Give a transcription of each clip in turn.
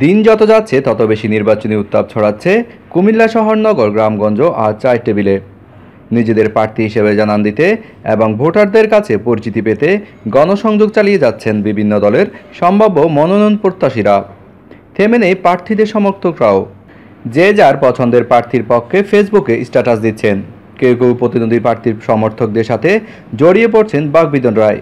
দিন যত যাচ্ছে, তত বেশি নির্বাচনী উত্তাপ ছড়াচ্ছে কুমিল্লা শহরনগর গ্রামগঞ্জ আর চায়ের টেবিলে। নিজেদের প্রার্থী হিসেবে জানান দিতে এবং ভোটারদের কাছে পরিচিতি পেতে গণসংযোগ চালিয়ে যাচ্ছেন বিভিন্ন দলের সম্ভাব্য মনোনয়ন প্রত্যাশীরা। থেমে নেই প্রার্থীদের সমর্থকরাও। যে যার পছন্দের প্রার্থীর পক্ষে ফেসবুকে স্ট্যাটাস দিচ্ছেন। কেউ কেউ প্রতিদ্বন্দ্বী প্রার্থীর সমর্থকদের সাথে জড়িয়ে পড়ছেন বাগবিদন রায়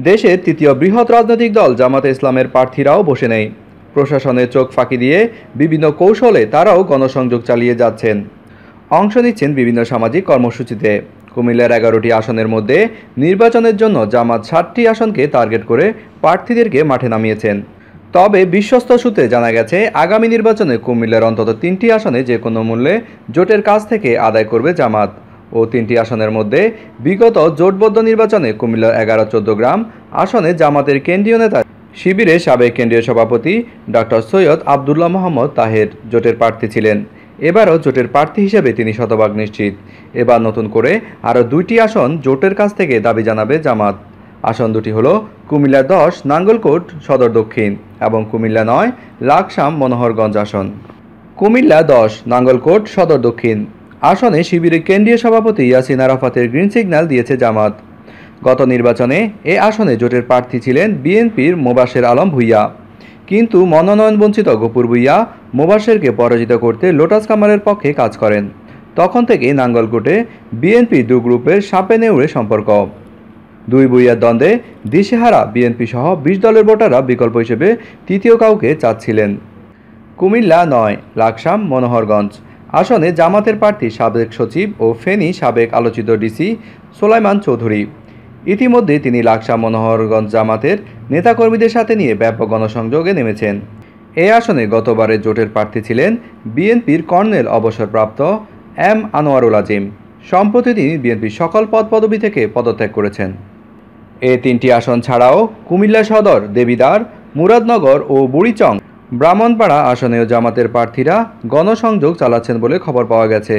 দেশের তৃতীয় বৃহৎ রাজনৈতিক দল জামাতে ইসলামের প্রার্থীরাও বসে নেই। প্রশাসনের চোখ ফাঁকি দিয়ে বিভিন্ন কৌশলে তারাও গণসংযোগ চালিয়ে যাচ্ছেন। অংশ নিচ্ছেন বিভিন্ন সামাজিক কর্মসূচিতে। কুমিল্লার এগারোটি আসনের মধ্যে নির্বাচনের জন্য জামাত ষাটটি আসনকে টার্গেট করে প্রার্থীদেরকে মাঠে নামিয়েছেন। তবে বিশ্বস্ত সূত্রে জানা গেছে, আগামী নির্বাচনে কুমিল্লার অন্তত তিনটি আসনে যে কোনো মূল্যে জোটের কাছ থেকে আদায় করবে জামাত। ও তিনটি আসনের মধ্যে বিগত জোটবদ্ধ নির্বাচনে কুমিল্লার এগারো চোদ্দ গ্রাম আসনে জামাতের কেন্দ্রীয় নেতা শিবিরে সাবেক কেন্দ্রীয় সভাপতি ডক্টর সৈয়দ আবদুল্লাহ মোহাম্মদ তাহের জোটের প্রার্থী ছিলেন। এবারও জোটের প্রার্থী হিসেবে তিনি শতভাগ নিশ্চিত। এবার নতুন করে আরও দুইটি আসন জোটের কাছ থেকে দাবি জানাবে জামাত। আসন দুটি হলো কুমিল্লা দশ, নাঙ্গলকোট, সদর দক্ষিণ এবং কুমিল্লা নয়, লাকসাম, মনোহরগঞ্জ আসন। কুমিল্লা দশ, নাঙ্গলকোট, সদর দক্ষিণ। আসনে শিবিরের কেন্দ্রীয় সভাপতি ইয়াসিন আরাফাতের গ্রিন সিগন্যাল দিয়েছে জামাত। গত নির্বাচনে এ আসনে জোটের প্রার্থী ছিলেন বিএনপির মোবাশের আলম ভুইয়া। কিন্তু মনোনয়ন বঞ্চিত গপুর ভুইয়া মোবাশেরকে পরাজিত করতে লোটাস কামারের পক্ষে কাজ করেন। তখন থেকে নাঙ্গলকোটে বিএনপি দু গ্রুপের সাপে নেউড়ে সম্পর্ক। দুই বইয়ার দ্বন্দ্বে দিশেহারা বিএনপি সহ বিশ দলের ভোটাররা বিকল্প হিসেবে তৃতীয় কাউকে চাচ্ছিলেন। কুমিল্লা নয়, লাকসাম, মনোহরগঞ্জ। আসনে জামাতের প্রার্থী সাবেক সচিব ও ফেনী সাবেক আলোচিত ডিসি সোলাইমান চৌধুরী। ইতিমধ্যে তিনি লাকসা মনোহরগঞ্জ জামাতের নেতাকর্মীদের সাথে নিয়ে ব্যাপক গণসংযোগে নেমেছেন। এই আসনে গতবারের জোটের প্রার্থী ছিলেন বিএনপির কর্নেল অবসরপ্রাপ্ত এম আনোয়ারুল আজিম। সম্প্রতি তিনি বিএনপির সকল পদ পদবি থেকে পদত্যাগ করেছেন। এ তিনটি আসন ছাড়াও কুমিল্লা সদর, দেবিদার, মুরাদনগর ও বুড়িচং, ব্রাহ্মণপাড়া আসনেও জামাতের প্রার্থীরা গণসংযোগ চালাচ্ছেন বলে খবর পাওয়া গেছে।